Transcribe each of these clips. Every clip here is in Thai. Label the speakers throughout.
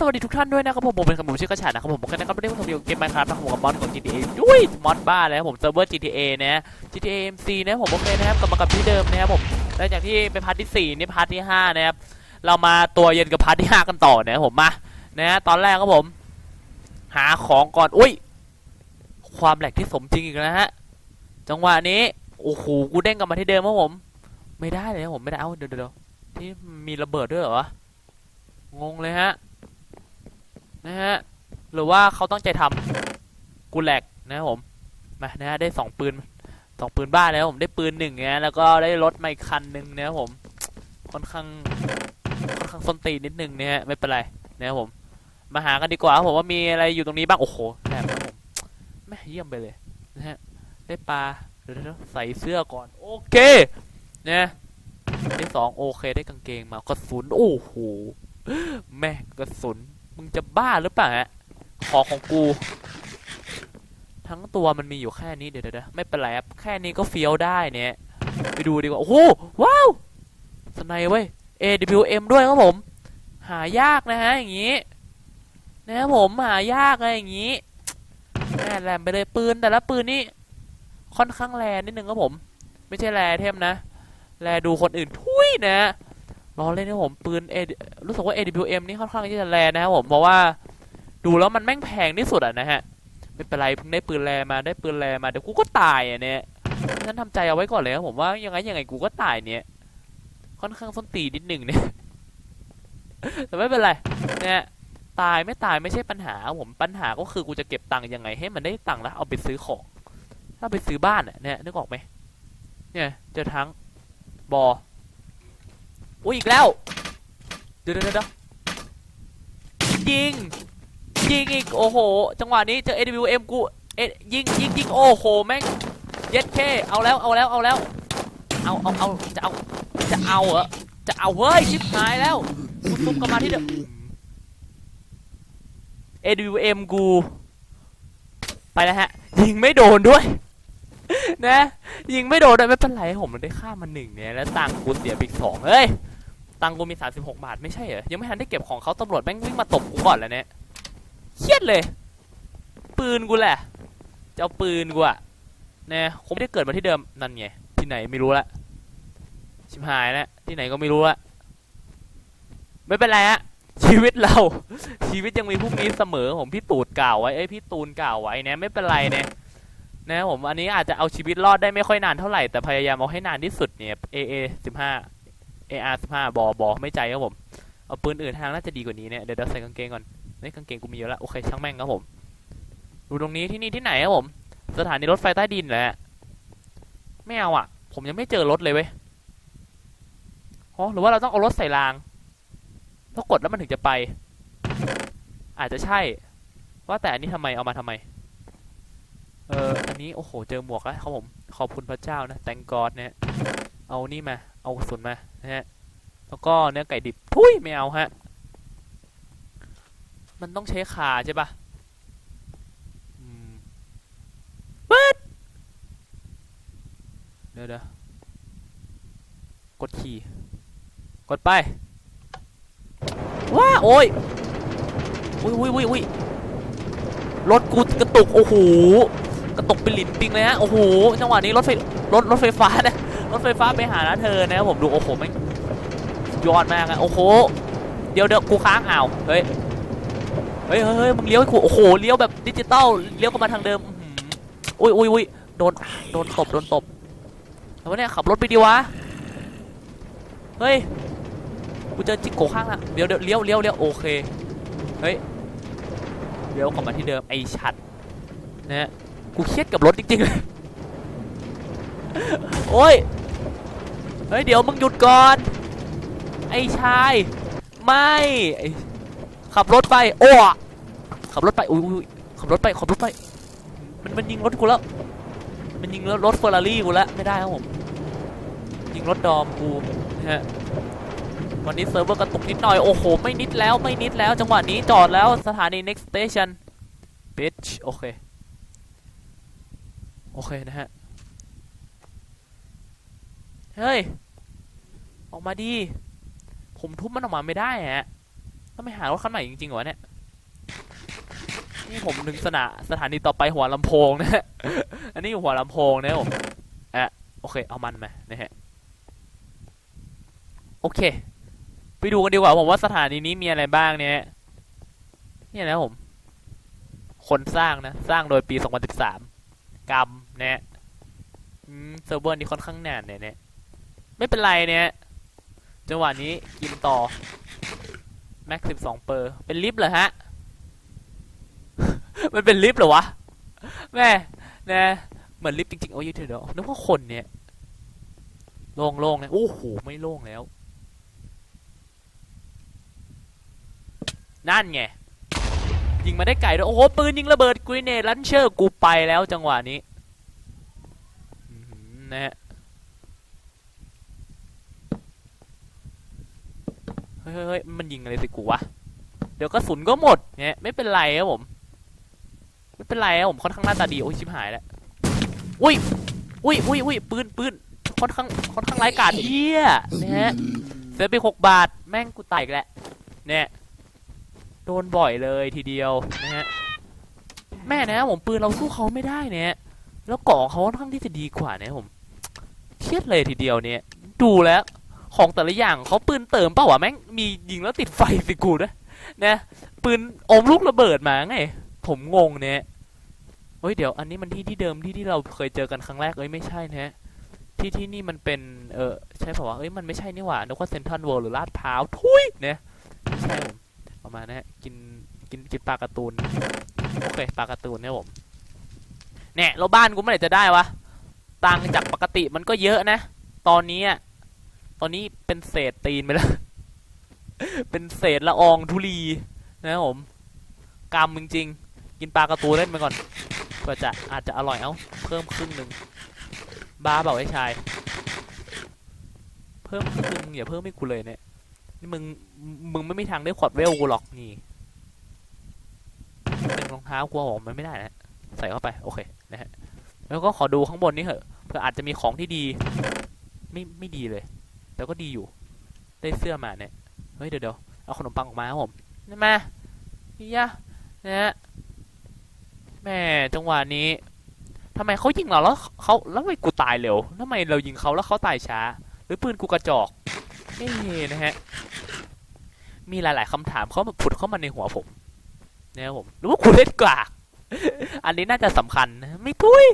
Speaker 1: สวัสดีทุกท่านด้วยนะครับผมผมเป็นขผมชื่อกระชานะครับผมก็นะครับไม่ได้มาทำวิดีเกมไมค์ครับนะครับผมกับมอดของ GTA ด้วยมอดบ้าแล้วผมเซิร์ฟเวอร์ GTA นะ GTA MC นะผมโอเคนะครับกลับมากับที่เดิมนะครับผมหลังจากที่ไปพาร์ทที่4นี่พาร์ทที่5นะครับเรามาตัวเย็นกับพาร์ทที่5กันต่อนะครับผมมานะตอนแรกครับผม หาของก่อนอุ้ยความแหลกที่สมจริงอีกแล้วฮะจังหวะนี้โอ้โหกูเด้งกลับมาที่เดิมครับผม ไม่ได้เลยนะผมไม่ได้เอาเดี๋ยวเดี๋ยวที่มีระเบิดด้วยเหรองงเลยฮะ นะฮะ หรือว่าเขาตั้งใจทำกูแหลกนะครับผมมานะฮะได้สองปืนสองปืนบ้าแล้วผมได้ปืนหนึ่งนะแล้วก็ได้รถมาอีกคันหนึ่งนะครับผมค่อนข้างค่อนข้างส้นตีนนิดนึงนะฮะไม่เป็นไรนะครับผม มาหากันดีกว่าผมว่ามีอะไรอยู่ตรงนี้บ้างโอ้โหแหลมครับผมแม่เยี่ยมไปเลยนะฮะได้ปลาเดี๋ยวใส่เสื้อก่อนโอเคนะได้สองโอเคได้กางเกงมากระสุนโอ้โหแม่กระสุน มึงจะบ้าหรือเปล่าฮะของของกู ทั้งตัวมันมีอยู่แค่นี้เดี๋ยวเดี๋ยวไม่เป็นไรครับแค่นี้ก็เฟี้ยวได้เนี่ยไปดูดีกว่า โอ้โหว้าวสไนเว้ย AWM ด้วยครับผม หายากนะฮะอย่างนี้นะครับผมหายากอะไรอย่างนี้แม่แรมไปเลยปืนแต่ละปืนนี่ค่อนข้างแรงนิดนึงครับผม ไม่ใช่แรเทมนะแลดูคนอื่นทุยนะ รอเล่นนะผมปืน A รู้สึกว่า AWM นี่ค่อนข้างที่จะแรงนะครับผมเพราะว่าดูแล้วมันแม่งแพงที่สุดอะนะฮะไม่เป็นไรเพิ่งได้ปืนแรงมาได้ปืนแรงมาเดี๋ยวกูก็ตายอะเนี่ยฉันทำใจเอาไว้ก่อนเลยครับผมว่ายังไงยังไงกูก็ตายเนี่ยค่อนข้างส้นตีนนิดหนึ่งเนี่ยแต่ไม่เป็นไรเนี่ยตายไม่ตายไม่ใช่ปัญหาผมปัญหาก็คือกูจะเก็บตังค์ยังไง ให้มันได้ตังค์แล้วเอาไปซื้อของถ้าไปซื้อบ้านอะเนี่ยนึกออกไหมเนี่ยเจอทั้งบอ อุ้ยอีกแล้ว เดี๋ยวเดี๋ยวเดี๋ยวยิง ยิงอีก โอ้โห จังหวะนี้เจอ AWM กูเอ็ดยิงยิงยิงโอ้โหแม่งเย็ดเคเอาแล้วเอาแล้วเอาแล้ว เอาเอาเอาจะเอาจะเอาเหรอจะเอาเฮ้ยชิบหายแล้วกูซุ่มกลับมาที่เดิม AWM กู ไปแล้วฮะ ยิงไม่โดนด้วย นะ ยิงไม่โดนด้วยไม่เป็นไรผมได้ค่ามาหนึ่งเนี่ยแล้วตังกูเสียไปอีกสองเฮ้ย ตังกูมีสามสิบหกบาทไม่ใช่เหรอ ยังไม่ทันได้เก็บของเขาตำรวจแม่งวิ่งมาตบกูก่อนแล้วเนี่ยเครียดเลย ปืนกูแหละจะเอาปืนกูอะเนี่ยคงไม่ได้เกิดมาที่เดิมนั่นไงที่ไหนไม่รู้ละชิบหายแล้วที่ไหนก็ไม่รู้ละไม่เป็นไรฮะชีวิตเรา ชีวิตยังมีพรุ่งนี้เสมอผมพี่ตูดกล่าวไว้เอ้ยพี่ตูนกล่าวไว้เนี่ยไม่เป็นไรเนี่ย นะครับผมอันนี้อาจจะเอาชีวิตรอดได้ไม่ค่อยนานเท่าไหร่แต่พยายามเอาให้นานที่สุดเนี่ย AA สิบห้า AR สิบห้าบอบอไม่ใจครับผม เอาปืนอื่นทางน่าจะดีกว่านี้เนี่ยเดี๋ยวเดี๋ยวใส่กางเกงก่อนนี่กางเกงกูมีเยอะล้วโอเคช่างแม่งครับผมดูตรงนี้ที่นี่ที่ไหนครับผม สถานีรถไฟใต้ดินแหละไม่เอาอะ ผมยังไม่เจอรถเลยเว้ยอ๋อหรือว่าเราต้องเอารถใส่รางต้องกดแล้วมันถึงจะไป อาจจะใช่ ว่าแต่อันนี้ทำไมเอามาทำไม เอออันนี้โอ้โห เจอหมวกแล้วครับผม ขอบคุณพระเจ้านะ thank god นะฮะเอานี่มา เอาสุนมา นะฮะ แล้วก็เนื้อไก่ดิบทุยไม่เอาฮะ มันต้องใช้ขาใช่ปะอืมเบิดเดี๋ยวเดี๋ยวกดขี่ กดไป ว้า โอ้ยอุ้ยอุ้ยอุ้ยอุ้ยรถกูกระตุก โอ้โห กระตกเป็นหลินปิงเลยฮะโอ้โหจังหวะนี้รถไฟรถรถไฟฟ้านะรถไฟฟ้าไปหาแล้วเธอนะครับผมดูโอ้โหแม่งยอดมากอะโอ้โหเดี๋ยวเดี๋ยวกูค้างอ่าวเฮ้ยเฮ้ยเฮ้ยมึงเลี้ยวให้กูโอ้โหเลี้ยวแบบดิจิตอลเลี้ยวกลับมาทางเดิมอุ้ยอุ้ยอุ้ยโดนโดนตบโดนตบแล้วเนี่ยขับรถไปดีวะเฮ้ยกูเจอจิ๊กโกข้างละเดี๋ยวเดี๋ยวเลี้ยวเลี้ยวเลี้ยวโอเคเฮ้ยเลี้ยวกลับมาที่เดิมไอชัดนะฮะ กูเครียดกับรถจริงๆเลยโอ้ยเฮ้ยเดี๋ยวมึงหยุดก่อน ไอ้ชาย ไม่ขับรถไป โอ้อขับรถไปอุ้ยอุ้ยขับรถไปขับรถไป มันมันยิงรถกูแล้ว มันยิงรถรถเฟอร์รารี่กูแล้วไม่ได้ครับผมยิงรถดอมกูนะฮะวันนี้เซิร์ฟเวอร์กระตุกนิดหน่อยโอ้โหไม่นิดแล้วไม่นิดแล้วจังหวะนี้จอดแล้วสถานี next station bitch โอเค โอเคนะฮะ เฮ้ย ออกมาดี ผมทุบมันออกมาไม่ได้ฮะถ้าไม่หารถคันใหม่จริงๆเหรอเนี่ย นี่ผมถึงสนาสถานีต่อไปหัวลำโพงนะฮะ อันนี้อยู่หัวลำโพงนะผมอะโอเค เอามันมานะฮะ โอเค ไปดูกันดีกว่าผมว่าสถานีนี้มีอะไรบ้างเนี่ย เนี่ยนะผม คนสร้างนะ สร้างโดยปี 2013 กรรมนะอืมเซิร์ฟเวอร์นี้ค่อนข้างนานเนี่ยเนี่ยไม่เป็นไรเนี่ยจังหวะนี้กินต่อ แม็ก12เปอร์ เป็นลิฟต์เหรอฮะ มันเป็นลิฟต์เหรอวะ แม่นะเหมือนลิฟต์จริงๆ โอ้ยเดี๋ยวนึกว่าคนเนี่ย โล่งๆนะโอ้โห ไม่โล่งแล้ว นั่นไง ยิงมาได้ไกลด้วยโอ้โหปืนยิงระเบิดกรีเนตลันเชอร์กูไปแล้วจังหวะนี้อื้อหือนะฮะเฮ้ยเฮ้ยเฮ้ยมันยิงอะไรสิกูวะเดี๋ยวกระสุนก็หมดเนี่ยไม่เป็นไรครับผมไม่เป็นไรครับผมค่อนข้างหน้าตาดีโอ้ยชิบหายแล้วอุ้ยอุ้ยอุ้ยอุ้ยปืนปืนค่อนข้างค่อนข้างไร้กาดเยี่ยนะฮะเสียไปหกบาทแม่งกูตายอีกแล้วเนี่ย โดนบ่อยเลยทีเดียวนะฮะแม่นะผมปืนเราสู้เขาไม่ได้เนี่ยแล้วเกาะเขาค่อนข้างที่จะดีกว่าเนี่ยผมเครียดเลยทีเดียวเนี่ย ดูแล้วของแต่ละอย่างเขาปืนเติมเปล่าวะแม่งมียิงแล้วติดไฟสิกูนะนะปืนอมลูกระเบิดมาไง ผมงงเนี่ยเฮ้ยเดี๋ยวอันนี้มันที่ที่เดิมที่ที่เราเคยเจอกันครั้งแรกเอ้ยไม่ใช่นะที่ที่นี่มันเป็นเออใช่ป่าวะเอ้ยมันไม่ใช่นี่หว่านึกว่าเซนทรัลเวิลด์หรือลาดพร้าวทุยเนี่ยไม่ใช่ ประมาณนะฮะกินกินกินปลาการ์ตูนโอเคปลาการ์ตูนเนี่ยผมเนี่ยแล้วบ้านกูเมื่อไหร่จะได้วะต่างจากปกติมันก็เยอะนะ ตอนนี้อะตอนนี้เป็นเศษตีนไปแล้ว เป็นเศษละอองธุลีนะผมกรรมจริงๆกินปลากระตูนเล่นไปก่อนเพื่อจะอาจจะอร่อยเอ้าเพิ่มครึ่งหนึ่งบ้าเปล่าไอ้ชาย เพิ่มครึ่งหนึ่งอย่าเพิ่มให้กูเลยเนี่ย นี่มึง มึงไม่มีทางได้ขวดเวลกูหรอกนี่เป็นรองเท้ากูเอกมันไม่ได้นะ ใส่เข้าไป โอเค นะฮะ แล้วก็ขอดูข้างบนนี้เหอะ เพื่ออาจจะมีของที่ดี ไม่ไม่ดีเลย แต่ก็ดีอยู่ ได้เสื้อมาเนี่ย เฮ้ยเดี๋ยวเดี๋ยวเอาขนมปังออกมาครับผมนี่มานี่ยะนะฮะแม่จังหวะนี้ทำไมเขายิงเราแล้วเขาแล้วทำไมกูตายเร็วทำไมเรายิงเขาแล้วเขาตายช้า หรือปืนกูกระจอก เอ๊นะฮะ มีหลาย ๆคำถามเขามาผุดเข้ามาในหัวผมนะครับผมหรือว่ากูเล่นกากอันนี้น่าจะสำคัญนะไม่ทุย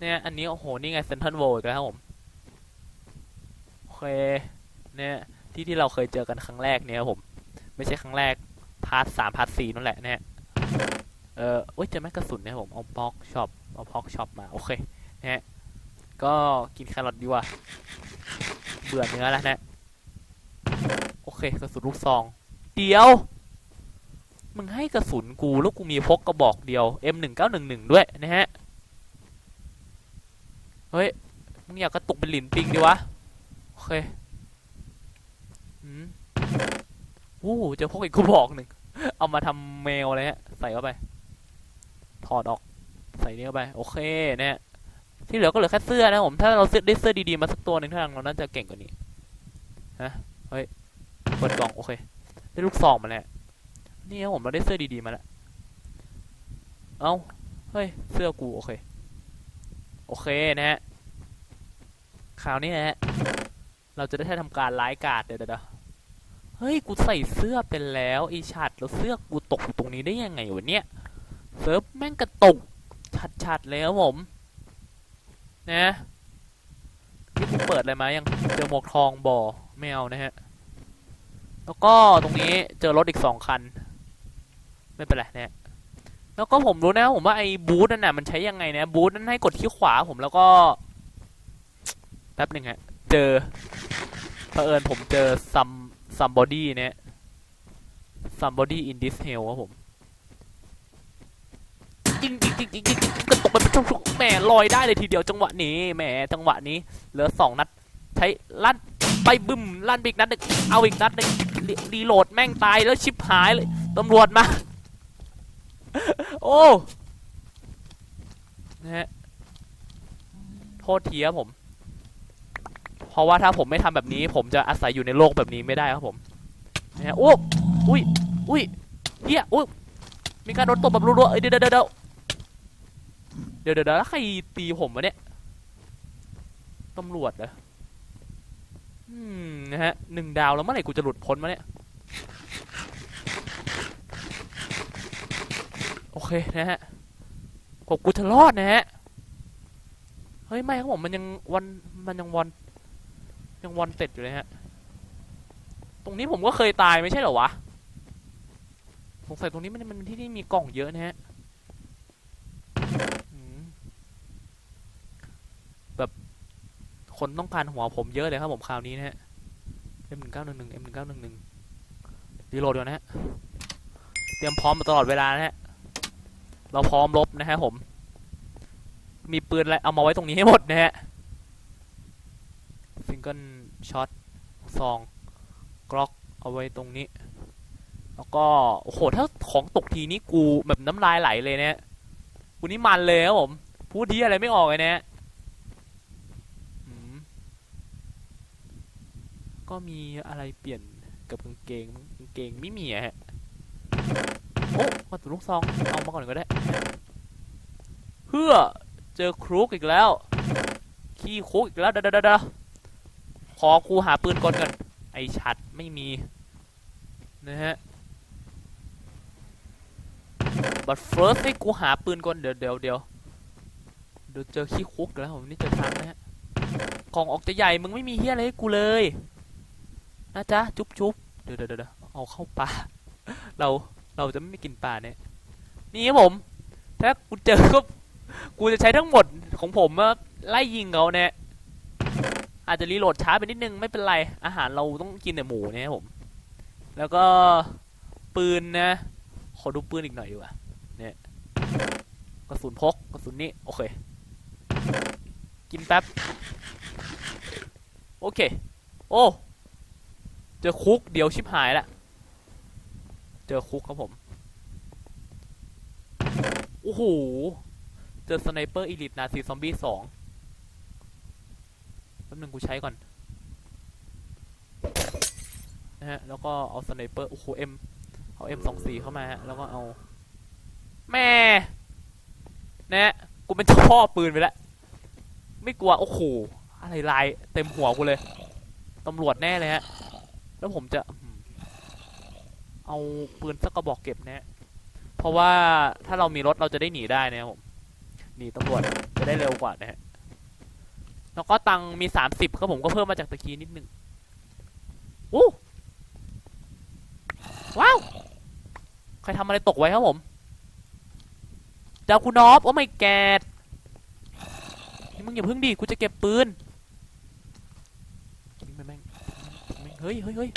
Speaker 1: เนี่ยอันนี้โอ้โหนี่ไงเซนทันโวอีกแล้วครับผมโอเคเนี่ยที่ที่เราเคยเจอกันครั้งแรกเนี่ยครับผม ไม่ใช่ครั้งแรกพาร์ทสามพาร์ทสี่นั่นแหละเนี่ยเออโอ้ยเจอแม็กกระสุนเนี่ยครับผมเอาพ็อกช็อปเอาพ็อกช็อปมาโอเคนะฮะก็กินแครอทดีกว่า เบื่อเนื้อแล้วนะโอเคกระสุนลูกซอง เดียว มึงให้กระสุนกูแล้วกูมีพกกระบอกเดียว M1911 ด้วยนะฮะ เฮ้ย มึงอยากกระตุกเป็นหลินปิงดีวะ โอเคอืมวู้จอพกอีกกูบอกหนึ่ง เอามาทำเมลเลยฮะ ใส่เข้าไป ถอดออก ใส่นี่เข้าไป โอเคเนี่ย ที่เหลือก็เหลือแค่เสื้อนะผม ถ้าเราซื้อได้เสื้อดีๆมาสักตัวหนึ่งท่าเราน่าจะเก่งกว่านี้ฮะเฮ้ยเปิดกล่องโอเค ได้ลูกซองมาแล้วนี่ครับผมเราได้เสื้อดีๆมาแล้วเอ้าเฮ้ยเสื้อกูโอเค โอเคนะฮะคราวนี้นะฮะเราจะได้ทำการไลฟ์กาดเดี๋ยวเดี๋ยวเฮ้ย กูใส่เสื้อเป็นแล้วไอชัดแล้วเสื้อกูตกอยู่ตรงนี้ได้ยังไงวะเนี่ยเซิร์ฟแม่งกระตกชัดๆเลยครับผม นะที่กูเปิดอะไรมายังเจอหมวกทองบ่อไม่เอานะฮะ แล้วก็ตรงนี้เจอรถอีกสองคัน ไม่เป็นไรนะฮะแล้วก็ผมรู้นะผมว่าไอ้บูธนั่นน่ะมันใช้ยังไงนะบูธนั้นให้กดที่ขวาผมแล้วก็แป๊บหนึ่งฮะเจอเผอิญผมเจอ some somebody เนี่ย somebody in this hell ครับผม จริงจริงจริงจริงจริงกระตกไปเป็นช่วงๆแหมลอยได้เลยทีเดียวจังหวะนี้แหมจังหวะนี้ เหลือสองนัด ใช้ลั่นไปบึ้มลั่นไปอีกนัดหนึ่งเอาอีกนัดหนึ่งรีโหลดแม่งตายแล้วชิบหายเลยตำรวจมา โอ้นะฮะโทษทีครับผม เพราะว่าถ้าผมไม่ทำแบบนี้ ผมจะอาศัยอยู่ในโลกแบบนี้ไม่ได้ครับผมนะฮะโอ้อุ้ยอุ้ยเฮียอุ้ยมีการโดนตบแบบรัวๆเอ้ยเดี๋ยวเดี๋ยว ดี๋ยวเดี๋ยวเดี๋ยวเดี๋ยวแล้วใครตีผมวะเนี่ยตำรวจเหรออืมนะฮะหนึ่งดาวแล้วเมื่อไหร่กูจะหลุดพ้นมาเนี่ยโอเคนะฮะผมกูจะรอดนะฮะเฮ้ยไม่ครับผมมันยังวันมันยังวันยังวันเสร็จอยู่เลยฮะตรงนี้ผมก็เคยตายไม่ใช่เหรอวะสงสัยตรงนี้มันมันเป็นที่ที่มีกล่องเยอะนะฮะอืม แบบคนต้องการหัวผมเยอะเลยครับผมคราวนี้นะฮะ M หนึ่งเก้าหนึ่งหนึ่ง M หนึ่งเก้าหนึ่งหนึ่งรีโหลดก่อนนะฮะ เตรียมพร้อมมาตลอดเวลานะฮะ เราพร้อมรบนะฮะผม มีปืนอะไรเอามาไว้ตรงนี้ให้หมดนะฮะซิงเกิลช็อตซองกล็อกเอาไว้ตรงนี้ แล้วก็โอ้โหถ้าของตกทีนี้กูแบบน้ำลายไหลเลยเนี่ยกูนี่มันเลยครับผม พูดดีอะไรไม่ออกเลยเนี่ยอืม ก็มีอะไรเปลี่ยนกับกางเกงมั้งกางเกงไม่มีอะฮะโอ้กระสุนลูกซองเอามาก่อนก็ได้เพื่อเจอครุกอีกแล้ว ขี้คุกอีกแล้วเดยวเดยวเดยวขอครูหาปืนก่อนก่อนไอชัดไม่มีนะฮะ but first ให้กูหาปืนก่อนเดี๋ยวเดี๋ยวเดี๋ยวเดี๋ยวเจอขี้คุกแล้วผมนี่เจอทางนะฮะกล่องออกจะใหญ่มึงไม่มีเฮียอะไรให้กูเลย นะจ๊ะจุ๊บจุ๊บเดี๋ยวเดี๋ยวเดี๋ยวเอาเข้าป่าเราเราจะไม่กินป่าเนี่ยนี่ครับผมถ้ากูเจอก็กูจะใช้ทั้งหมดของผมมาไล่ยิงเขาเนี่ยอาจจะรีโหลดช้าไปนิดนึงไม่เป็นไร อาหารเราต้องกินแต่หมูเนี่ยครับผม แล้วก็ปืนนะ ขอดูปืนอีกหน่อยดีกว่าเนี่ยกระสุนพกกระสุนนี่โอเค กินแป๊บ โอเค โอ้ เจอคุกเดี๋ยวชิบหายละ เจอคุกครับผม โอ้โห เจอสไนเปอร์อีลิทนาซีซอมบี้สองแป๊บนึงกูใช้ก่อน นะฮะ แล้วก็เอาสไนเปอร์ โอ้โหเอ็มเอาเอ็มสองสี่เข้ามาฮะ แล้วก็เอา แม่นะกูเป็นเจ้าพ่อปืนไปแล้ว ไม่กลัว โอ้โห อะไรลายเต็มหัวกูเลย ตำรวจแน่เลยฮะ แล้วผมจะเอาปืนสักกระบอกเก็บนะเพราะว่าถ้าเรามีรถเราจะได้หนีได้นะครับผมหนีตำรวจจะได้เร็วกว่านะฮะแล้วก็ตังมีสามสิบครับผมก็เพิ่มมาจากตะกี้นิดนึงอู้ว้าว ใครทำอะไรตกไว้ครับผมดาวคูนอฟโอ้ไม่แกดนี่มึงอย่าพึ่งดิกูจะเก็บปืนทิ้งไปแม่งทิ้งแม่ง เฮ้ยเฮ้ยเฮ้ย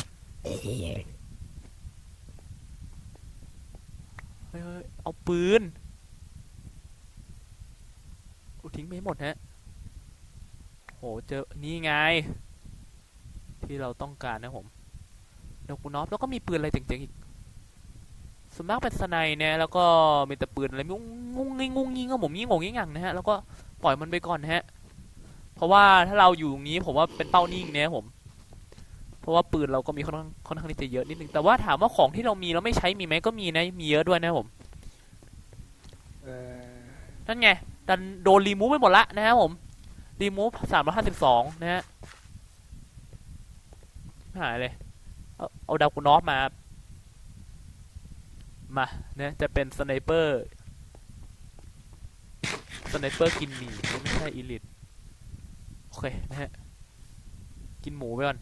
Speaker 1: เฮ้ยเฮ้ยเอาปืนกูทิ้งไปหมดฮะโหเจอ นี่ไง ที่เราต้องการนะผมดอกกูนอฟแล้วก็มีปืนอะไรเจ๋งๆอีกสวนมากเป็นสไนเนี่ยแล้วก็มีแต่ปืนอะไรงุ้งงุ้งงิ้งงิงก็ผมยิ่งงงยิ่งงังนะฮะ แล้วก็ปล่อยมันไปก่อนฮะ เพราะว่าถ้าเราอยู่ตรงนี้ผมว่าเป็นเป้านิ่งเนี่ยผม เพราะว่าปืนเราก็มีค่อนข้างค่อนข้างที่จะเยอะนิดนึงแต่ว่าถามว่าของที่เรามีแล้วไม่ใช้มีไหมก็มีนะมีเยอะด้วยนะผม
Speaker 2: เออ
Speaker 1: นั่นไงดันโดนรีมูฟไปหมดละนะครับผมรีมูฟสามร้อยห้าสิบสองนะฮะหายเลยเอาเอาดาวกูนอฟมา มาเนี่ยจะเป็นสไนเปอร์สไนเปอร์กินหมี่ไม่ใช่อีลิทโอเคนะฮะกินหมูไปก่อน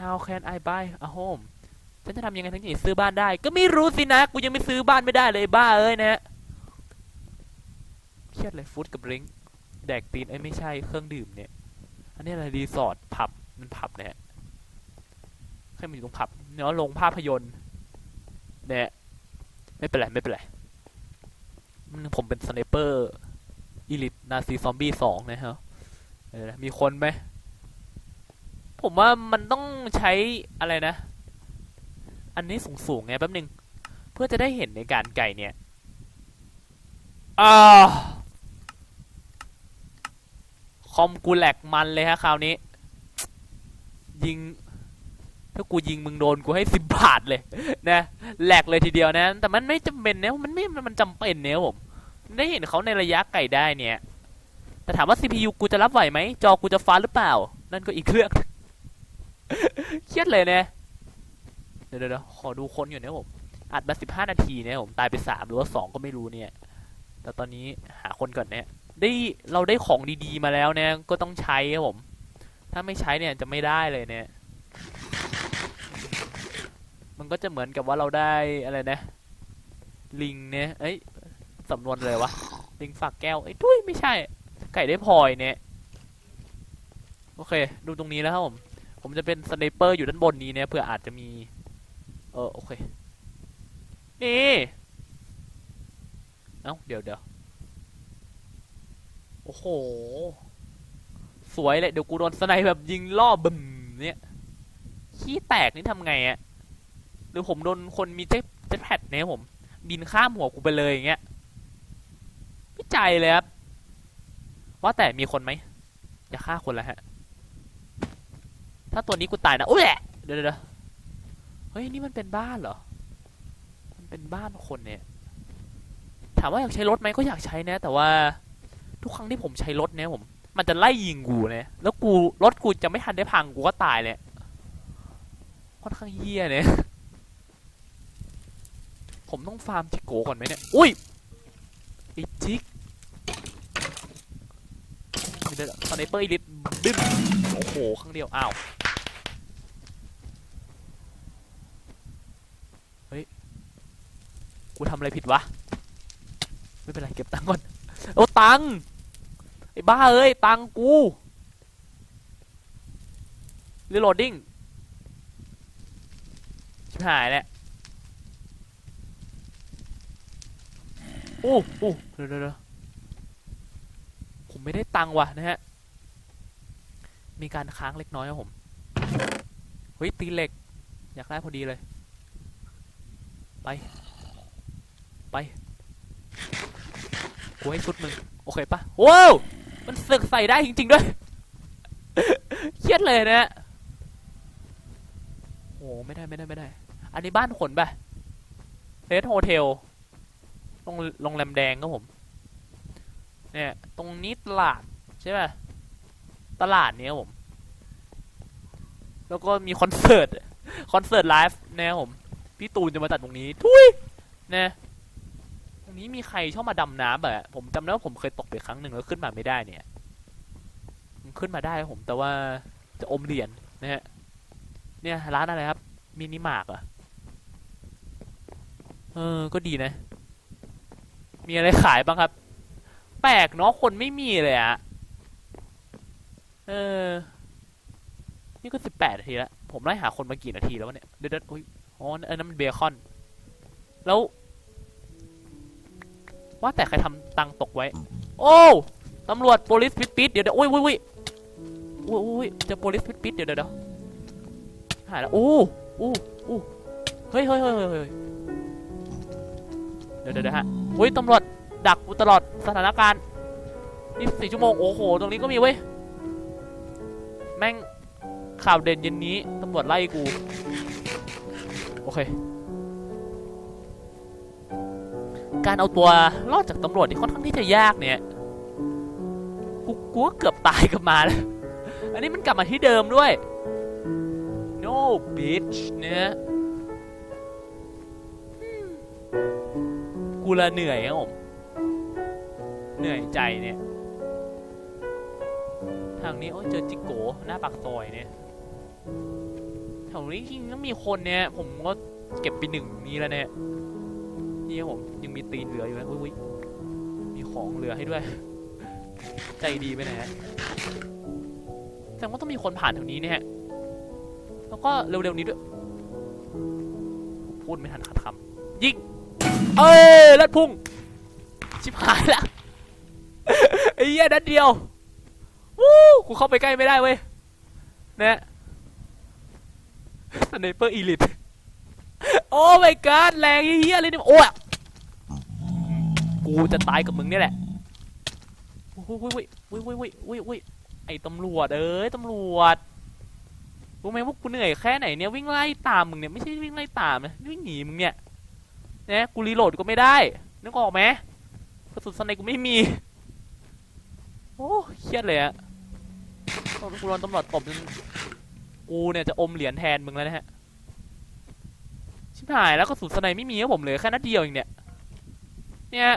Speaker 1: How can I buy a home ฉันจะทำยังไงถึงจะซื้อบ้านได้ ก็ไม่รู้สินะ กูยังไม่ซื้อบ้านไม่ได้เลยบ้าเอ้ยนะฮะเครียดเลยฟู้ดกับริงแดกตีนไอ้ไม่ใช่เครื่องดื่มเนี่ย อันนี้อะไรรีสอร์ทผับมันผับเนี่ยใครมันอยู่ตรงผับเนาะลงภาพยนตร์เนี่ยไม่เป็นไรไม่เป็นไรมันผมเป็นสไนเปอร์อีลิทนาซีซอมบี้สองนะครับมีคนไหม ผมว่ามันต้องใช้อะไรนะ อันนี้สูงๆไงแป๊บนึง เพื่อจะได้เห็นในการไก่เนี่ยอ่าคอมกูแหลกมันเลยฮะคราวนี้ ยิง ถ้ากูยิงมึงโดนกูให้สิบบาทเลย นะแหลกเลยทีเดียวนะ แต่มันไม่จำเป็นนะมันไม่มันจำเป็นเนี่ยผมได้เห็นเขาในระยะไกลได้เนี่ย แต่ถามว่า CPU กูจะรับไหวไหม จอกูจะฟ้าหรือเปล่า นั่นก็อีกเรื่อง เครียดเลยเนี่ยเดี๋ยวเดี๋ยวขอดูคนอยู่เนี่ยผม อัดมาสิบห้านาทีเนี่ยผมตายไปสามหรือว่าสองก็ไม่รู้เนี่ย แต่ตอนนี้หาคนก่อนเนี่ย ได้เราได้ของดีๆมาแล้วเนี่ย ก็ต้องใช้ครับผม ถ้าไม่ใช้เนี่ยจะไม่ได้เลยเนี่ย มันก็จะเหมือนกับว่าเราได้อะไรนะ ลิงเนี่ย เอ้ยสำนวนเลยวะ ลิงฝากแก้ว เอ้ยทุยไม่ใช่ ไก่ได้พลอยเนี่ย โอเค ดูตรงนี้แล้วครับผม ผมจะเป็นสไนเปอร์อยู่ด้านบนนี้เนี่ยเพื่ออาจจะมี เออโอเค นี่ เอ้า เดี๋ยวเดี๋ยวโอ้โห สวยเลย เดี๋ยวกูโดนสไนแบบยิงล่อบึมเนี่ย ขี้แตกนี่ทำไงอะหรือผมโดนคนมีเจ็ตเจ็ตแพดเนี่ยผม บินข้ามหัวกูไปเลยอย่างเงี้ยไม่ใจเลยครับ ว่าแต่มีคนไหม อย่าฆ่าคนละฮะ ถ้าตัวนี้กูตายนะโอ้ยแหละเดี๋ยวเดี๋ยวเฮ้ยนี่มันเป็นบ้านเหรอ มันเป็นบ้านคนเนี่ย ถามว่าอยากใช้รถไหมก็อยากใช้นะ แต่ว่าทุกครั้งที่ผมใช้รถเนี่ยผม มันจะไล่ยิงกูเนี่ยแล้วกูรถกูจะไม่ทันได้พังกูก็ตายเลยค่อนข้างเหี้ยเนี่ยผมต้องฟาร์มจิโกก่อนไหมเนี่ย อุ้ยไอ้จิกเดี๋ยวสไนเปอร์อีลิทดึ้มโอ้โห ครั้งเดียว อ้าว เฮ้ย กูทำอะไรผิดวะ ไม่เป็นไรเก็บตังค์ก่อนโอ้ตังค์ไอ้บ้าเอ้ยตังค์กูรีโหลดดิ้งชิบหายแล้วโอ้โอ้เดี๋ยวเดี๋ยวผมไม่ได้ตังค์ว่ะนะฮะ มีการค้างเล็กน้อยครับผม เฮ้ย ตีเหล็ก อยากได้พอดีเลย ไป ไปกูให้ชุดมึง โอเคปะว้าวมันสึกใส่ได้จริง ๆ ด้วยเครียดเลยนะโอ้ไม่ได้ไม่ได้ไม่ได้ อันนี้บ้านขนปะเรสโฮเทลโรงโรงแรมแดงครับผม เนี่ย ตรงนี้ตลาดใช่ปะตลาดเนี้ยผม แล้วก็มีคอนเสิร์ต คอนเสิร์ตไลฟ์เนี่ยผม พี่ตูนจะมาตัดตรงนี้ ทุยเนี่ย นี้มีใครชอบมาดำน้ำแบบผมจำได้ว่าผมเคยตกไปครั้งหนึ่งแล้วขึ้นมาไม่ได้เนี่ยขึ้นมาได้ผม แต่ว่าจะอมเหรียญนะฮะเนี่ยร้านอะไรครับมินิมาร์กอะเออ ก็ดีนะ มีอะไรขายบ้างครับ แปลกเนาะคนไม่มีเลยอะเออ นี่ก็สิบแปดนาทีแล้ว ผมไล่หาคนมากี่นาทีแล้ววะเนี่ย เดี๋ยวเดี๋ยวอุ๊ยอ๋อเออนั่นมันเบคอน แล้ว ว่าแต่ใครทำตังค์ตกไว้ โอ้ตำรวจโพลิสปิดปิดเดี๋ยวเดี๋ยวอุ้ยอุ้ยอุ้ยอุ้ยอุ้ยจอโพลิสปิดปิดเดี๋ยวเดี๋ยวเดี๋ยวหายแล้วโอ้โอ้อ้เฮ้เฮ้ยเฮ้ยเฮ้ยเฮ้ยเดี๋ยวเดี๋ยวฮะอุ้ยตำรวจดักกูตลอดสถานการณ์นี่สี่ชั่วโมงโอ้โห ตรงนี้ก็มีเว้ย แม่งข่าวเด่นเย็นนี้ตำรวจไล่กู โอเค การเอาตัวรอดจากตำรวจนี่ค่อนข้างที่จะยากเนี่ยกูกูเกือบตายกลับมาแล้วอันนี้มันกลับมาที่เดิมด้วย no bitch เนี่ยกูละเหนื่อยครับผมเหนื่อยใจเนี่ย ทางนี้โอ้ยเจอจิโกหน้าปากซอยเนี่ยแถวนี้จริงๆต้องมีคนเนี่ย ผมก็เก็บไปหนึ่งนี้แล้วเนี่ย นี่ครับผมยังมีตีนเหลืออยู่นะอุ้ยมีของเหลือให้ด้วย ใจดีไปไหนฮะแสดงว่าต้องมีคนผ่านแถวนี้เนี่ยฮะแล้วก็เร็วๆนี้ด้วย พูดไม่ทันขาดคำยิงเอ้ยลัดพุ่ง ชิบหายละไอ้เหี้ยนัดเดียววู้กูเข้าไปใกล้ไม่ได้เว้ยเนี่ยสไนเปอร์อีลิทโอ้ my god แรงเฮี้ยเลยเนี่ยโอ้ย กูจะตายกับมึงเนี่ยแหละวุ้ยวุ้ยวุ้ยวุ้ยวุ้ยวุ้ยวุ้ยวุ้ยไอ้ตำรวจเอ้ยตำรวจรู้ไหมว่ากูเหนื่อยแค่ไหนเนี่ยวิ่งไล่ตามมึงเนี่ยไม่ใช่วิ่งไล่ตามนะวิ่งหนีมึงเนี่ยนะกูรีโหลดก็ไม่ได้นึกออกไหมกระสุนสไนกูไม่มีโอ้เครียดเลยอะตอนกูโดนตำรวจตบจนกูเนี่ยจะอมเหรียญแทนมึงแล้วนะฮะชิบหายแล้วกระสุนสไนไม่มีครับผมเลยแค่นัดเดียวเองเนี่ยเนี่ย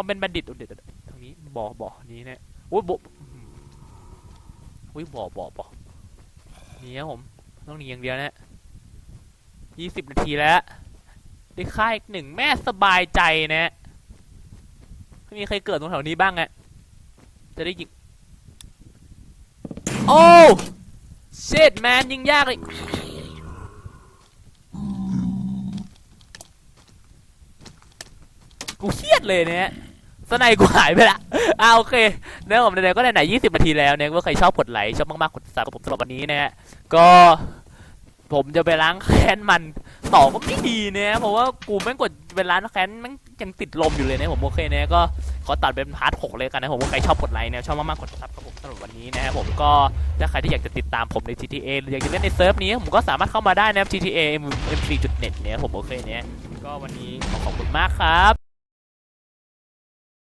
Speaker 1: ความเป็นบัณฑิตเดี๋ยวเดี๋ยวทางนี้บ่อบ่อนี้เนี่ยโอ้ยบ่อุ้ยบ่อบ่อบ่อนี่ครับผมต้องหนีอย่างเดียวนะยี่สิบนาทีแล้ว ได้ค่าอีกหนึ่งแม่สบายใจนะไม่มีใครเกิดตรงแถวนี้บ้างอะจะได้ยิงโอ้เชดแมนยิงยากเลยกูเครียดเลยเนี่ย สไนกูหายไปละอ่าโอเคเนื้อผมเดี๋ยวก็ไหนๆยี่สิบนาทีแล้วเนี่ยว่าใครชอบกดไลค์ชอบมากๆกดซับกับผมสำหรับวันนี้นะฮะก็ผมจะไปล้างแค้นมันต่อก็ไม่ดีเนี่ยเพราะว่ากูแม่งกดเป็นล้างแค้นแม่งยังติดลมอยู่เลยนะผมโอเคเนี่ยก็ขอตัดเป็นพาร์ทหกเลยกันนะผมว่าใครชอบกดไลค์เนี่ยชอบมากๆกดซับกับผมสำหรับวันนี้นะครับผมก็ถ้าใครที่อยากจะติดตามผมใน GTA หรืออยากจะเล่นในเซิร์ฟนี้ผมก็สามารถเข้ามาได้นะ GTA M4.net เนี่ยผมโอเคเนี่ยก็วันนี้ขอขอบคุณมากครับ